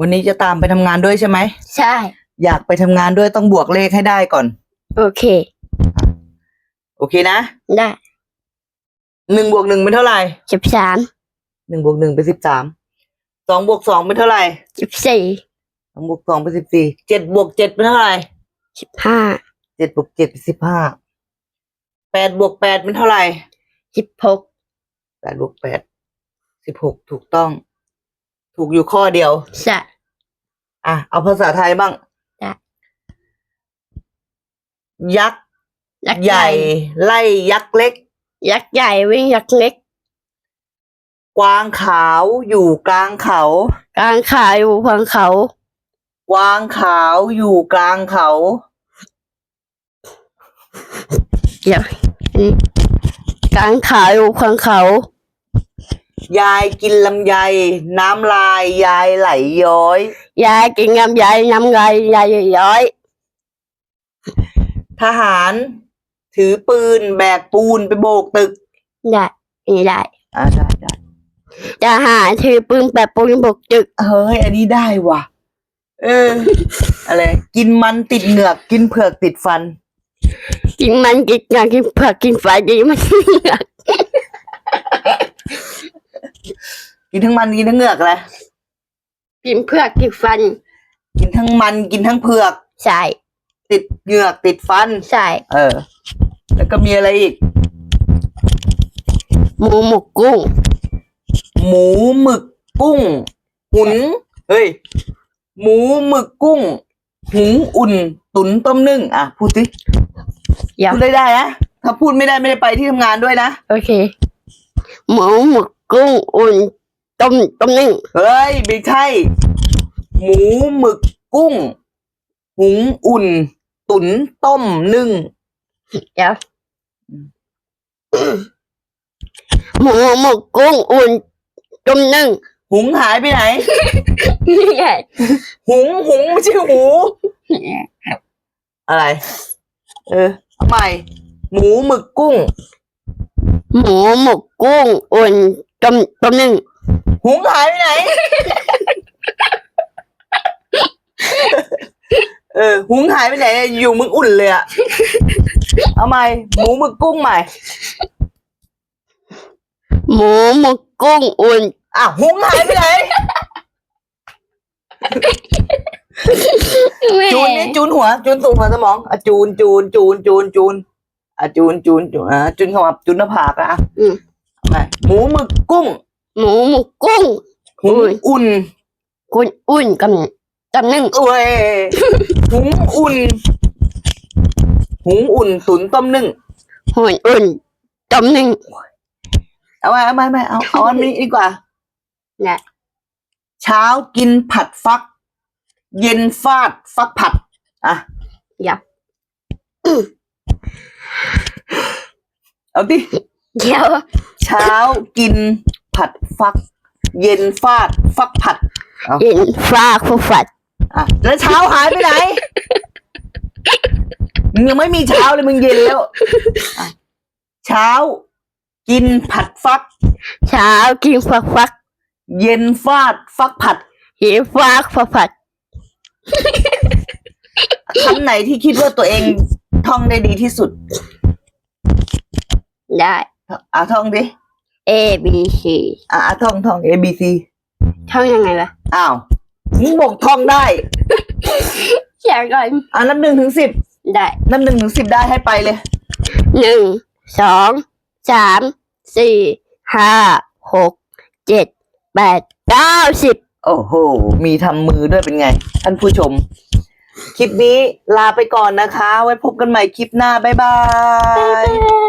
วันนี้จะตามไปทำงานด้วยใช่ไหม ใช่ อยากไปทำงานด้วยต้องบวกเลขให้ได้ก่อน โอเค โอเคนะได้หนึ่งบวกหนึ่งเป็นเท่าไหร่สิบสามหนึ่งบวกหนึ่งเป็นสิบสามสองบวกสองเป็นเท่าไหร่สิบสี่สองบวกสองเป็นสิบสี่เจ็ดบวกเจ็ดเป็นเท่าไหร่สิบห้าเจ็ดบวกเจ็ดเป็นสิบห้าแปดบวกแปดเป็นเท่าไหร่สิบหกแปดบวกแปดสิบหกถูกต้อง ถูกอยู่ข้อเดียว ใช่ อะ เอาภาษาไทยบ้าง ได้ ยักษ์ยักษ์ใหญ่ ไล่ยักษ์เล็ก ยักษ์ใหญ่วิ่งยักษ์เล็ก กวางขาวอยู่กลางเขา กลางขาอยู่พังเขา กวางขาวอยู่กลางเขา เดี๋ยวอันนี้กลางขาอยู่พังเขา ยายกินลำไย น้ำลายยายไหลย้อย ยายกินยำยายยำไงยายย้อย ทหาร ถือปืนแบกปูนไปโบกตึก ได้ไม่ได้อ่าได้ได้ทหารถือปืนแบบปืนบุกจึก เฮ้ย อันนี้ได้ว่ะ เออ อะไร กินมันติดเหงือก กินเผือกติดฟัน กินมันกินงากินผักกินไฟดีมันกิ นทั้งมันกินทั้งเหงือกเลยกินเผือกกินฟัน กินทั้งมันกินทั้งเผือก ใช่ ติดเหงือกติดฟัน ใช่ เออ แล้วก็มีอะไรอีก หมูหมกกุ้ง หมูหมึกกุ้ง หุนเฮ้ย หมูหมึกกุ้ง หุงอุ่น ตุ๋นต้มนึ่ง อะ พูดสิอย่าพูดได้ได้นะถ้าพูดไม่ได้ไม่ได้ไปที่ทำงานด้วยนะ โอเค หมูหมก กุ้งอุ่นต้มต้มนึ่งเฮ้ยไม่ใช่ หมูหมึกกุ้ง หุงอุ่น ตุ๋นต้มนึ่งเดี๋ยวหมูหมกกุ้งอุ่นต้มนึ่งหุงหายไปไหน นี่ไงหุงหุงไม่ใช่หู อะไร เออเอาใหม่หมูหมึกกุ้ง หมูหมกกุ้งอุ่น ต้มต้มนึ่งหุงหายไปไหน เออหุงหายไปไหน อยู่มึงอุ่นเลยอะเอาใหม่หมูหมึกกุ้งใหม่หมูหมกกุ้งอุ่นอะหุงหายไปไหนจูนนี่จูนหัว จูนสูงหัวสมองอะจูนจูนจูนจูนจูนอะจูนจูนจูนอะจูนเข้ามาจูนหน้าผากอะอืม เอาใหม่หมูหมึกกุ้ง หมูหมกกุ้งหุงอุ้ยอุ่นกุ้งอุ่นกับต้มนึ่งเอ้ยหุงอุ่น หุงอุ่นตุ๋นต้มนึ่งหุ่นอุ่นต้มนึ่งเอาไว้เอาไว้ไม่เอาเอาอันนี้ดีกว่าเนี่ยเช้ากินผัดฟัก เย็นฟาดฟักผัด อะอย่าเอาดิ เดี๋ยว เช้ากินผัดฟัก เย็นฟาดฟักผัดเห็นฟ้าคู่ฝัดอะแล้วเช้าหายไปไหนมึงยังไม่มีเช้าเลยมึงเย็นแล้วอะเช้า กินผัดฟัก เช้ากินฟักฟักเย็นฟาดฟักผัดเห็นฟ้าฟักฝัดคำไหนที่คิดว่าตัวเองท่องได้ดีที่สุด ได้ อะท่องดิ A B C อะอะท่องท่อง A B C ท่องยังไงวะอ้าวมึงบอกท่องได้ เขียนก่อนอะนับหนึ่งถึงสิบได้นับหนึ่งถึงสิบได้ให้ไปเลย หนึ่งสองสามสี่ห้าหกเจ็ดแปดเก้าสิบโอ้โห มีทำมือด้วยเป็นไง ท่านผู้ชม คลิปนี้ลาไปก่อนนะคะ ไว้พบกันใหม่คลิปหน้า บ๊ายบาย บ๊ายบาย